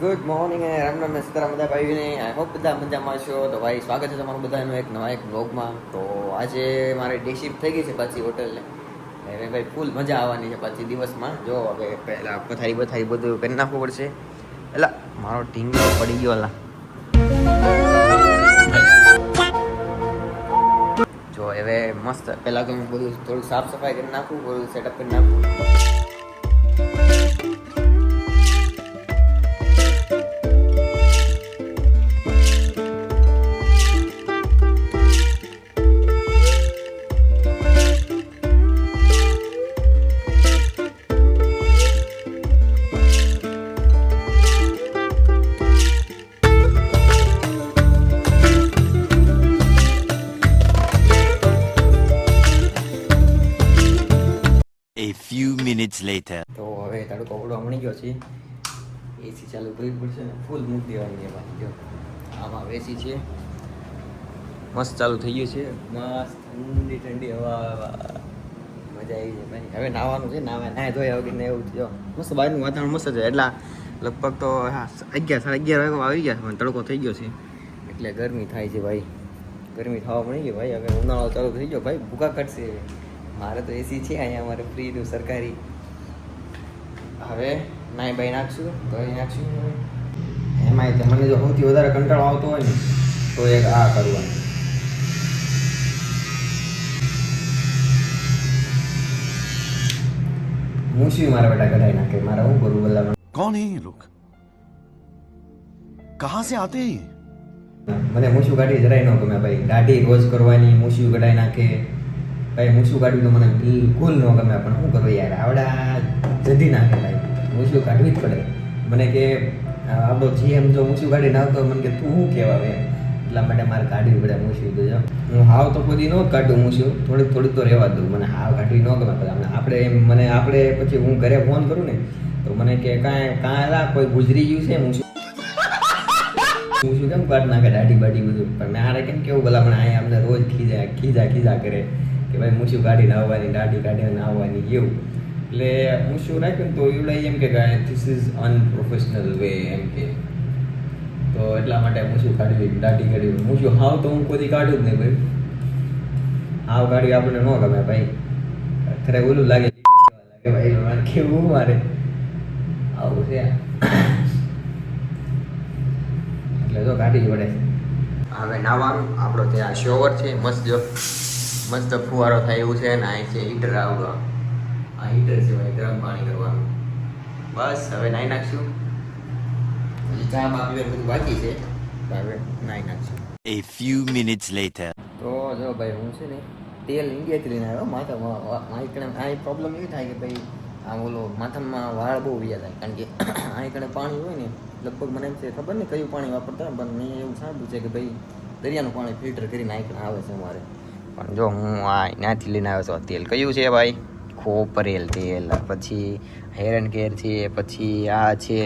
Good morning અને રામ રામ, નમસ્કાર બધા ભાઈઓને. આઈ હોપ બધા મજામાં છો. તો ભાઈ, સ્વાગત છે તમારું બધાનું એક નવા એક બ્લોગમાં તો આજે મારે ડે થઈ ગઈ છે પાછી હોટલને. હવે ભાઈ ફૂલ મજા આવવાની છે પાછી દિવસમાં. જો, હવે પહેલાં પથારી બથારી બધું કરી નાખવું પડશે. એલા, મારો ઢીંગલો પડી ગયો, એલા. જો, હવે મસ્ત, પહેલાં તો હું બધું થોડું સાફ સફાઈ કરી નાખું, બધું સેટઅપ કરી નાખું. તડકો પડવા મળી ગયો છે. એસી ચાલુ કરવી પડશે. ને ફૂલ મૂકી દેવાની છે ભાઈ જો. આમાં એસી છે. મસ્ત ચાલુ થઈ ગયું છે. મસ્ત ઠંડી ઠંડી હવા મજા આવી જાય ભાઈ હવે નાવાનું છે. નાવા નાય ધોયા વગર ને એવું જો. મસ્ત બહારનું વાતાવરણ મસ્ત છે. એટલા લગભગ તો, હા, અગિયાર, સાડા અગિયાર વાગે આવી ગયા પણ તડકો થઈ ગયો છે. એટલે ગરમી થાય છે ભાઈ. ગરમી થવા મળી ગઈ ભાઈ. હવે ઉનાળો ચાલુ થઈ ગયો. ભાઈ ભૂકા કટશે મારે તો એસી છે અહીંયા. અમારે ફ્રીનું સરકારી હવે નાઈ બાઈ નાખશું કરી નાખશું. એમાંય મને જો સૌથી વધારે કંટાળો આવતો હોય ને તો એક આ કરવાનું. મૂછી મારા બેટા કઢાઈ નાખે મારા હું કરું બધા કોણ હે લોક કહા સે આતે મને મૂછું કાઢી જરાય ન ગમે ભાઈ. દાઢી રોજ કરવાની મૂછું કઢાઈ નાખે. ભાઈ મૂછું કાઢ્યું તો મને બિલકુલ ન ગમે પણ હું કરો યાર? આવડા જદી નાખે ભાઈ. મૂછું કાઢવી જ પડે. મને કે આપણો જીએમ જો ઊંચું કાઢી ના હોય, મને કે તું શું કહેવા એમ એટલા માટે મારે કાઢવી પડે મૂછું. તો જો, હું હાવ તો કોઈ ન કાઢું ઊંચું થોડીક થોડીક તો રહેવા દઉં. મને હાવ કાઢવી ન ગમે. હમણાં આપણે એમ, મને આપણે પછી હું ઘરે ફોન કરું ને, તો મને કે, કાંઈ કાંઈ કોઈ ગુજરી ગયું છે ઊંચું હું શું કેમ કાઢ નાખે, દાઢી બાઢી બધું? પણ મેં આરે કેમ કેવું ભલા પણ અહીંયા અમને રોજ ખીજા ખીજા ખીજા કરે કે ભાઈ મૂછું કાઢીને આવવાની, દાઢી કાઢીને આવવાની, એવું. એટલે હું શું રાખ્યું તો એવડે એમ કે ધીસ ઇઝ અનપ્રોફેશનલ વે એમ કે તો એટલા માટે મૂછું કાઢવી દાઢી કાઢ્યું હું શું હાવ તો હું કોઈ કાઢું જ નહીં ભાઈ હાવ કાઢ્યું આપણને ન ગમે ભાઈ અત્યારે ઓલું લાગે લાગે ભાઈ કેવું મારે આવું છે એટલે જો કાઢી પડે હવે નાવાનું આપણો ત્યાં શોવર છે મસ્ત જો મસ્ત ફુવારો થાય એવું છે ને અહીં છે હીટર આવડો આ હીટર ભાઈ ગરમ પાણી કરવાનું. બસ હવે નાઈ નાખશું. હજી ચા બાકી બધું બાકી છે. હવે નાઈ નાખશું. A few minutes later. તો જો ભાઈ હું છે ને તેલ ઇન્ડિયાથી લઈને આવ્યો માથામાં અહીં કણે અહીં પ્રોબ્લેમ એવી થાય કે ભાઈ આ ઓલો માથામાં વાળ બહુ વ્યા થાય કારણ કે અહીં કણે પાણી હોય ને લગભગ મને એમ છે ખબર નહીં કયું પાણી વાપરતા પણ મેં એવું સાંભળ્યું છે કે ભાઈ દરિયાનું પાણી ફિલ્ટર કરીને અહીં આવે છે અમારે. પણ જો હું આ ત્યાંથી લઈને આવ્યો છું તેલ કયું છે ભાઈ? ખોપરેલ તેલ, પછી હેરન કેર છે, પછી આ છે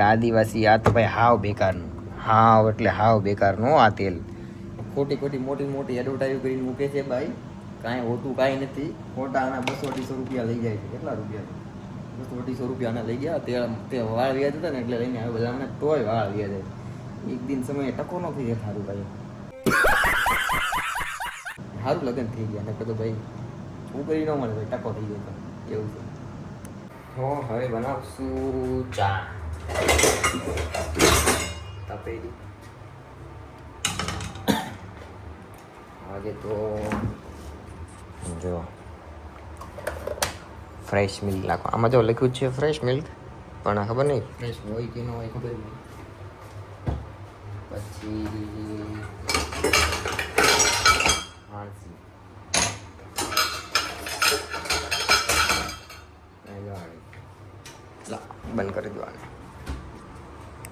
આદિવાસી, આ તો ભાઈ હાવ બેકારનું. હાવ એટલે હાવ બેકારનું આ તેલ. ખોટી ખોટી મોટી મોટી એડવર્ટાઈઝ કરીને મૂકે છે ભાઈ. કાંઈ હોતું કાંઈ નથી. ખોટા આના બસો અઢીસો રૂપિયા લઈ જાય છે. કેટલા રૂપિયા? બસો અઢીસો રૂપિયાના લઈ ગયા. તે તે વાળ વ્યાજ હતા ને એટલે લઈને આવ્યો બધા. અમને તોય વાળ વ્યાજ એક દિન સમયે ટકો ન થઈ જાય. ભાઈ. સારું લગ્ન થઈ ગયા. ને તો ભાઈ છોકરી ન મળે ટકો થઈ ગયો એવું છે? હો હવે બનાવશું ચા. તપેલી. આજે તો, જો, ફ્રેશ મિલ્ક નાખો. આમાં જો લખ્યું છે ફ્રેશ મિલ્ક, પણ ખબર નહીં. ફ્રેશ હોય કે ન હોય ખબર નહીં. પછી હાંસી લા, બંધ કરી દેવાનું.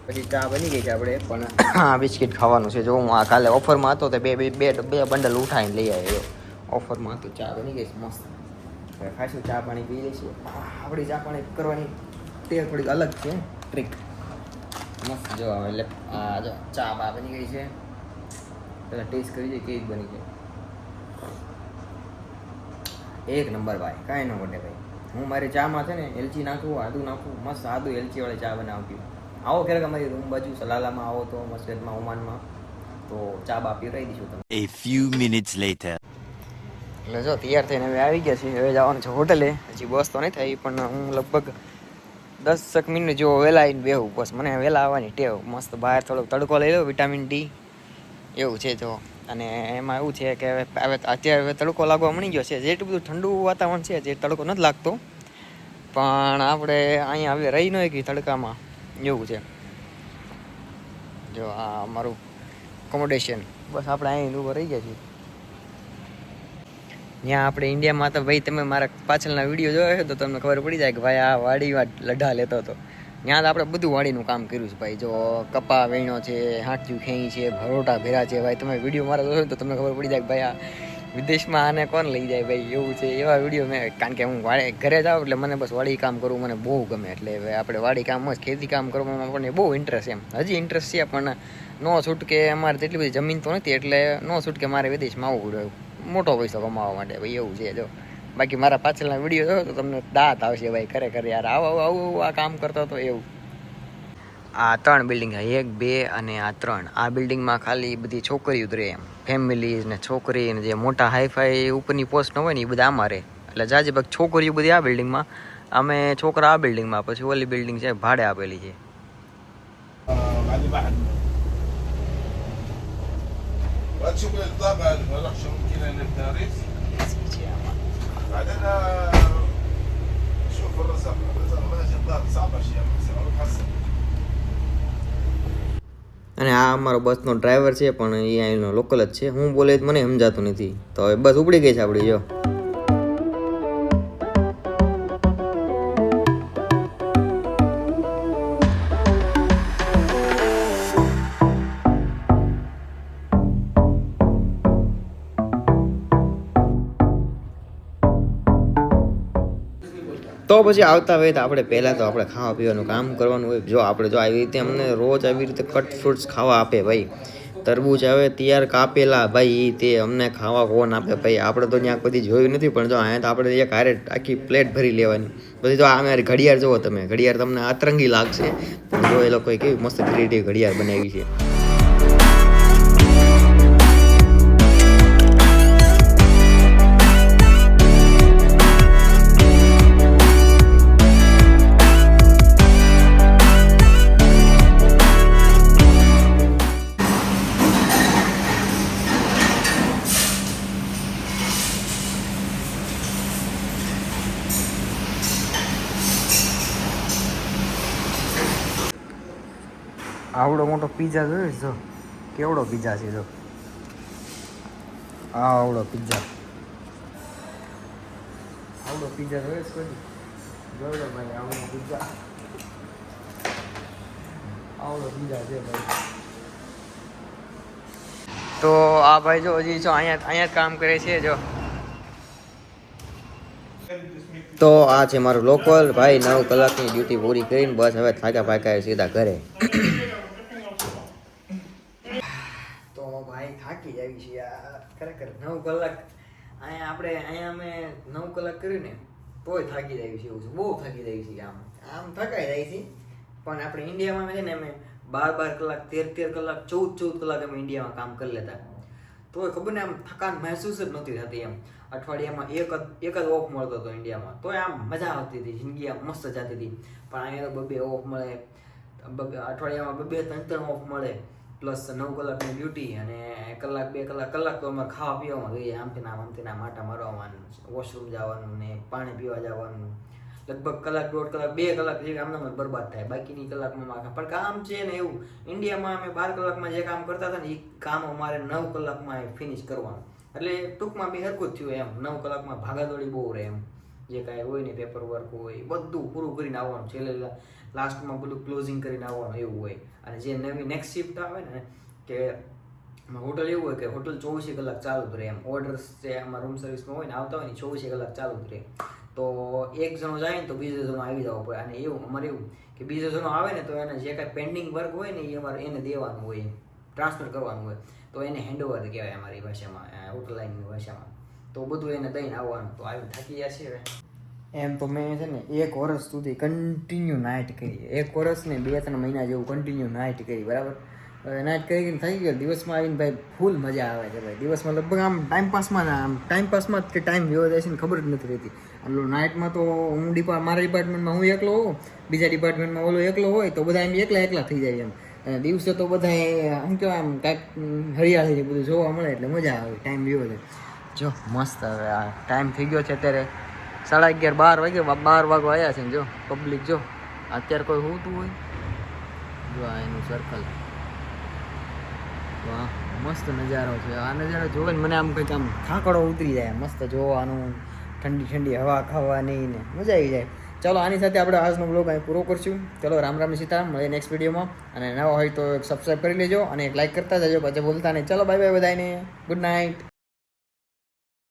પછી ચા બની ગઈ છે આપણે પણ. હા બિસ્કિટ ખાવાનું છે. જો હું આ કાલે ઓફરમાં હતો તો બે બે બે બે બંડલ ઉઠાવીને લઈ આવ્યો. ઓફરમાં હતું ચા બની ગઈ છે મસ્ત. ખાઈશું ચા પાણી પી લઈશું. આપણી ચા પાણી કરવાની તે થોડીક અલગ છે ટ્રીક. મસ્ત જો એટલે આ જો ચા બા બની ગઈ છે. પહેલાં ટેસ્ટ કરી જોઈએ કેવી બની ગઈ એક નંબર ભાઈ કાંઈ ન ઘટે ભાઈ. હું મારી ચામાં છે ને એલચી નાખું આદું નાખું મસ્ત સાદું એલચીવાળી ચા બનાવતી આવો ક્યારેક અમારી રૂમ બાજુ સલાલામાં આવો તો મસ્જિદમાં ઓમાનમાં તો ચા બા પીવડાવી દઈશું તમે એ ફ્યુ મિનિટ્સ લેટર એટલે જો તૈયાર થઈને હવે આવી ગયા છે. હવે જવાનું છે હોટલે. હજી બસ તો નહીં થઈ પણ હું લગભગ દસક મિનિટ જો વહેલા આવીને બેહું. બસ મને વહેલા આવવાની ટેવ. મસ્ત બહાર થોડોક તડકો લઈ લો વિટામિન ડી. એવું છે જો. અને એમાં એવું છે કે હવે અત્યારે હવે તડકો લાગવા મળી ગયો છે. જેટલું બધું ઠંડુ વાતાવરણ છે, જે તડકો નથી લાગતો. પણ આપણે અહીંયા હવે રહી ન કે તડકામાં. એવું છે. જો આ અમારું કોમોડેશન બસ આપણે અહીં ઊભા રહી ગયા છીએ. ત્યાં આપણે ઇન્ડિયામાં તો ભાઈ, તમે મારા પાછળના વીડિયો જોયો તો તમને ખબર પડી જાય કે ભાઈ આ વાડીમાં લઢા લેતો હતો. ત્યાં આપણે બધું વાડીનું કામ કર્યું છે ભાઈ. જો કપા વેણો છે હાંચું ખેંઈ છે, ભરોટા ભેરા છે. ભાઈ, તમે વીડિયો મારા જોશો તો તમને ખબર પડી જાય ભાઈ આ વિદેશમાં આને કોણ લઈ જાય ભાઈ? એવું છે. એવા વીડિયો મેં, કારણ કે હું વાડે ઘરે જાઉં એટલે મને બસ વાડી કામ કરવું મને બહુ ગમે. એટલે આપણે વાડી કામ જ, ખેતી કામ કરવામાં આપણને બહુ ઇન્ટરેસ્ટ એમ. હજી ઇન્ટરેસ્ટ છે, પણ નો છૂટકે અમારે તેટલી બધી જમીન તો નથી, એટલે નો છૂટકે મારે વિદેશમાં આવવું પડ્યું મોટો પૈસો કમાવા માટે, ભાઈ, એવું છે, જો. બાકી મારા પાછળના વિડીયો જોયો તો તમને દાંત આવશે ભાઈ ખરેખર યાર આવું આવું આવું આ કામ કરતો હતો એવું આ ત્રણ બિલ્ડિંગ છે એક બે અને આ ત્રણ આ બિલ્ડિંગમાં ખાલી બધી છોકરીઓ જ રહે એમ ફેમિલી ને છોકરી ને જે મોટા હાઈફાઈ ઉપરની પોસ્ટ હોય ને એ બધા આમાં રહે એટલે જાજી ભાગ છોકરીઓ બધી આ બિલ્ડિંગમાં અમે છોકરા આ બિલ્ડિંગમાં પછી ઓલી બિલ્ડિંગ છે ભાડે આપેલી છે بعد بعد وتشوف الطابع ما راحش ممكن انا بتاريخ بعدين آه، شوف الرزق الرزق ما جدار صعب اشياء اروح حسن અને આ અમારો બસનો ડ્રાઈવર છે પણ એ અહીંનો લોકલ જ છે હું બોલે તો મને સમજાતું નથી તો હવે બસ ઉપડી ગઈ છે આપણી જો તો પછી આવતા હોય તો આપણે પહેલાં તો આપણે ખાવા પીવાનું કામ કરવાનું હોય. જો આપણે જો આવી રીતે અમને રોજ આવી રીતે કટ ફ્રૂટ્સ ખાવા આપે ભાઈ. તરબૂચ આવે, તૈયાર કાપેલા, ભાઈ તે અમને ખાવા કોણ આપે ભાઈ? આપણે તો ત્યાં કદી જોયું નથી, પણ જો અહીંયા તો આપણે એક હારે આખી પ્લેટ ભરી લેવાની. પછી જો આમ ઘડિયાળ જુઓ તમે, ઘડિયાળ તમને અતરંગી લાગશે. જો એ લોકોએ કેવી મસ્ત ક્રિએટિવ ઘડિયાળ બનાવી છે. આવડો મોટો પિઝા જોયો જો, કેવડો પીઝા છે, જો. આવડો પીઝા આવડો પીઝા જોયો છે જોયો ભાઈ, આવડો પીઝા આવડો પીઝા છે ભાઈ. તો આ ભાઈ જો, હજી જો અહીંયા અહીંયા કામ કરે છે, જો. તો આ છે મારું લોકલ ભાઈ નવ કલાકની ડ્યુટી પૂરી કરીને બસ હવે થાક્યા પાક્યા સીધા ઘરે તો ભાઈ થાકી જાય છે યાર ખરેખર નવ કલાક અહીંયા આપણે અહીંયા અમે નવ કલાક કર્યું ને તોય થાકી જાય છે એવું છે. બહુ થાકી જાય છે આમ. આમ થકાઈ જાય છે. પણ આપણે ઇન્ડિયામાં છે ને અમે બાર બાર કલાક, તેર તેર કલાક, ચૌદ ચૌદ કલાક અમે ઇન્ડિયામાં કામ કરી લેતા. તોય ખબર ને આમ થકાન મહેસૂસ જ નહોતી થતી એમ. અઠવાડિયામાં એક જ એક જ ઓફ મળતો હતો ઇન્ડિયામાં. તોય આમ મજા આવતી હતી, જિંદગી આમ મસ્ત જતી હતી. પણ અહીંયા તો બબે ઓફ મળે અઠવાડિયામાં બબે ત્રણ ત્રણ ઓફ મળે. પ્લસ નવ કલાકની ડ્યુટી અને કલાક, બે કલાક કલાક તો અમારે ખાવા પીવામાં જોઈએ. આમથી નામ આમથી નામ માટા મારવાનું વોશરૂમ જવાનું ને પાણી પીવા જવાનું. લગભગ કલાક, દોઢ કલાક, બે કલાક જે કામ કામના બરબાદ થાય. બાકીની કલાકમાં માખા પણ કામ છે ને એવું, ઇન્ડિયામાં અમે બાર કલાકમાં જે કામ કરતા હતા ને એ કામ અમારે નવ કલાકમાં ફિનિશ કરવાનું. એટલે ટૂંકમાં બી હરકું જ થયું એમ. નવ કલાકમાં ભાગાદોડી બહુ રહે એમ. જે કાંઈ હોય ને પેપર વર્ક હોય, બધું પૂરું કરીને આવવાનું. છેલ્લે લાસ્ટમાં બધું ક્લોઝિંગ કરીને આવવાનું એવું હોય. અને જે નવી નેક્સ્ટ શિફ્ટ આવે ને, કે હોટલ એવું હોય કે હોટલ ચોવીસે કલાક ચાલુ જ રહે. એમ ઓર્ડર્સ જે આમાં રૂમ સર્વિસમાં હોય ને, આવતા હોય ને ચોવીસે કલાક ચાલુ જ રહે. તો એક જણો જાય ને, તો બીજો જણો આવી જવો પડે. અને એવું, અમારે એવું કે બીજો જણો આવે ને, તો એને જે કાંઈ પેન્ડિંગ વર્ક હોય ને, એ અમારે એને દેવાનું હોય ટ્રાન્સફર કરવાનું હોય. તો એને હેન્ડઓવર કહેવાય અમારી ભાષામાં હોટલ લાઇનની ભાષામાં. તો બધું એને દઈને આવવાનું. તો આવી થાકી ગયા છે હવે. એમ તો મેં છે ને એક વર્ષ સુધી કન્ટિન્યુ નાઇટ કરી. એક વર્ષ ને બે ત્રણ મહિના જેવું કન્ટિન્યુ નાઇટ કરી, બરાબર? નાઇટ કરી થઈ ગયો. દિવસમાં આવીને ભાઈ ફૂલ મજા આવે છે ભાઈ. દિવસમાં લગભગ આમ ટાઈમ પાસમાં આમ ટાઈમ પાસમાં જ કે ટાઈમ વ્યવ જાય છે ને ખબર જ નથી રહેતી. એટલે નાઇટમાં તો હું ડિપા મારા ડિપાર્ટમેન્ટમાં હું એકલો હોઉં, બીજા ડિપાર્ટમેન્ટમાં ઓલો એકલો હોય, તો બધા એમ એકલા એકલા થઈ જાય એમ. અને દિવસે તો બધા શું કહેવાય આમ કાંઈક હરિયાળી બધું જોવા મળે એટલે મજા આવે ટાઈમ વ્યવ જાય. જો, મસ્ત હવે આ ટાઈમ થઈ ગયો છે અત્યારે. સાડા અગિયાર, બાર વાગે બાર વાગવા આવ્યા છે ને જો પબ્લિક જો. અત્યારે કોઈ હોતું હોય? જો આ એનું સર્કલ વાહ, મસ્ત નજારો છે. આ નજારો જોવે મને આમ કંઈક આમ થાંકડો ઉતરી જાય. મસ્ત જોવાનું, ઠંડી ઠંડી હવા ખાવાની ને મજા આવી જાય. ચાલો, આની સાથે આપણે આજનો બ્લોગ અહીં પૂરો કરશું. ચલો, રામ રામ સીતારામ મળીએ નેક્સ્ટ વિડીયોમાં અને નવા હોય તો સબસ્ક્રાઈબ કરી લેજો અને એક લાઇક કરતા જજો. પછી બોલતા નહીં. ચલો બાય બાય બધાને ગુડ નાઇટ